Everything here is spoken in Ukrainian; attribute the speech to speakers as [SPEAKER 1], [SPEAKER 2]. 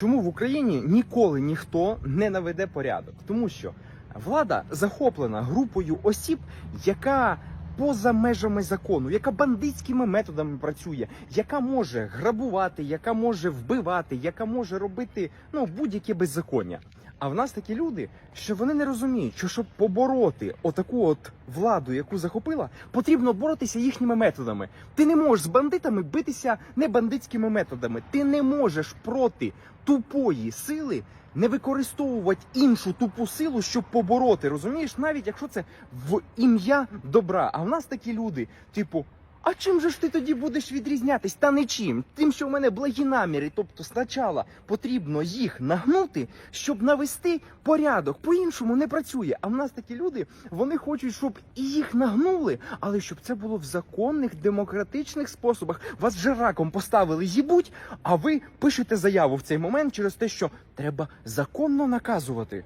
[SPEAKER 1] Чому в Україні ніколи ніхто не наведе порядок? Тому що влада захоплена групою осіб, яка поза межами закону, яка бандитськими методами працює, яка може грабувати, яка може вбивати, яка може робити ну будь-яке беззаконня. А в нас такі люди, що вони не розуміють, що щоб побороти отаку от владу, яку захопила, потрібно боротися їхніми методами. Ти не можеш з бандитами битися не бандитськими методами. Ти не можеш проти тупої сили не використовувати іншу тупу силу, щоб побороти. Розумієш, навіть якщо це в ім'я добра. А в нас такі люди, типу. А чим же ж ти тоді будеш відрізнятись? Та нічим. Тим, що в мене благі наміри. Тобто, спочатку потрібно їх нагнути, щоб навести порядок. По-іншому не працює. А в нас такі люди, вони хочуть, щоб і їх нагнули, але щоб це було в законних демократичних способах. Вас вже раком поставили їбуть, а ви пишете заяву в цей момент через те, що треба законно наказувати.